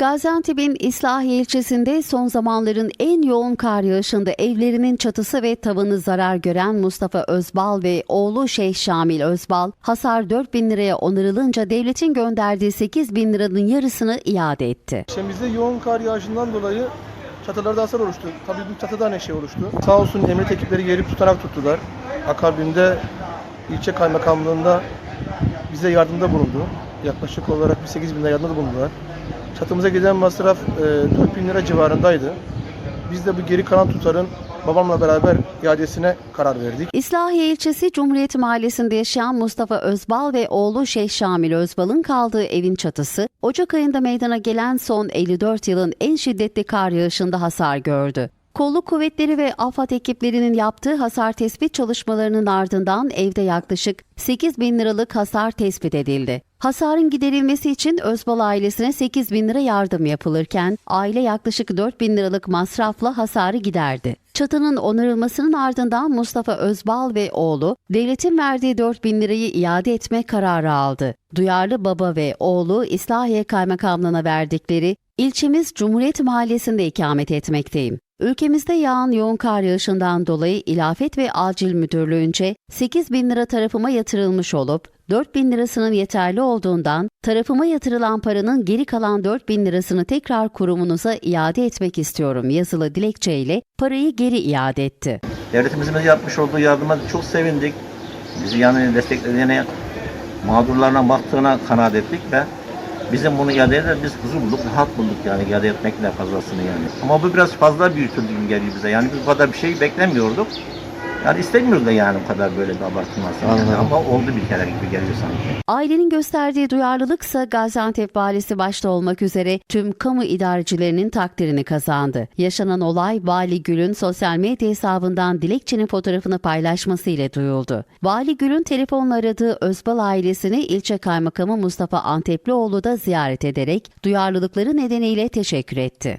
Gaziantep'in İslahiye ilçesinde son zamanların en yoğun kar yağışında evlerinin çatısı ve tavanı zarar gören Mustafa Özbal ve oğlu Şeyh Şamil Özbal, hasar 4 bin liraya onarılınca devletin gönderdiği 8 bin liranın yarısını iade etti. İlçemizde yoğun kar yağışından dolayı çatılarda hasar oluştu. Tabii bu çatıda ne şey oluştu. Sağ olsun emniyet ekipleri gelip tutanak tuttular. Akabinde ilçe kaymakamlığında bize yardımda bulundu. Yaklaşık olarak bir 8 bin lira yardımda bulundular. Çatımıza giden masraf e, 4 bin lira civarındaydı. Biz de bu geri kalan tutarın babamla beraber iadesine karar verdik. İslahiye ilçesi Cumhuriyet Mahallesi'nde yaşayan Mustafa Özbal ve oğlu Şeyh Şamil Özbal'ın kaldığı evin çatısı, Ocak ayında meydana gelen son 54 yılın en şiddetli kar yağışında hasar gördü. Kolluk kuvvetleri ve AFAD ekiplerinin yaptığı hasar tespit çalışmalarının ardından evde yaklaşık 8 bin liralık hasar tespit edildi. Hasarın giderilmesi için Özbal ailesine 8 bin lira yardım yapılırken aile yaklaşık 4 bin liralık masrafla hasarı giderdi. Çatının onarılmasının ardından Mustafa Özbal ve oğlu devletin verdiği 4 bin lirayı iade etme kararı aldı. Duyarlı baba ve oğlu İslahiye Kaymakamlığı'na verdikleri ilçemiz Cumhuriyet Mahallesi'nde ikamet etmekteyim. Ülkemizde yağan yoğun kar yağışından dolayı İlafet ve Acil Müdürlüğü'nce 8 bin lira tarafıma yatırılmış olup 4 bin lirasının yeterli olduğundan tarafıma yatırılan paranın geri kalan 4 bin lirasını tekrar kurumunuza iade etmek istiyorum yazılı dilekçeyle parayı geri iade etti. Devletimizin yapmış olduğu yardıma çok sevindik. Bizi yani desteklediğine, mağdurlarına baktığına kanaat ettik ve bizim bunu iade eder, biz huzur bulduk, rahat bulduk yani iade etmekle fazlasını yani. Ama bu biraz fazla büyütüldü gibi geliyor bize. Yani biz bu kadar bir şey beklemiyorduk. Yani istemiyoruz da yani bu kadar böyle bir abartılmasın. Yani. Ama oldu bir kere gibi geliyor sanki. Ailenin gösterdiği duyarlılıksa Gaziantep valisi başta olmak üzere tüm kamu idarecilerinin takdirini kazandı. Yaşanan olay Vali Gül'ün sosyal medya hesabından dilekçenin fotoğrafını paylaşmasıyla duyuldu. Vali Gül'ün telefonla aradığı Özbal ailesini ilçe kaymakamı Mustafa Anteplioğlu da ziyaret ederek duyarlılıkları nedeniyle teşekkür etti.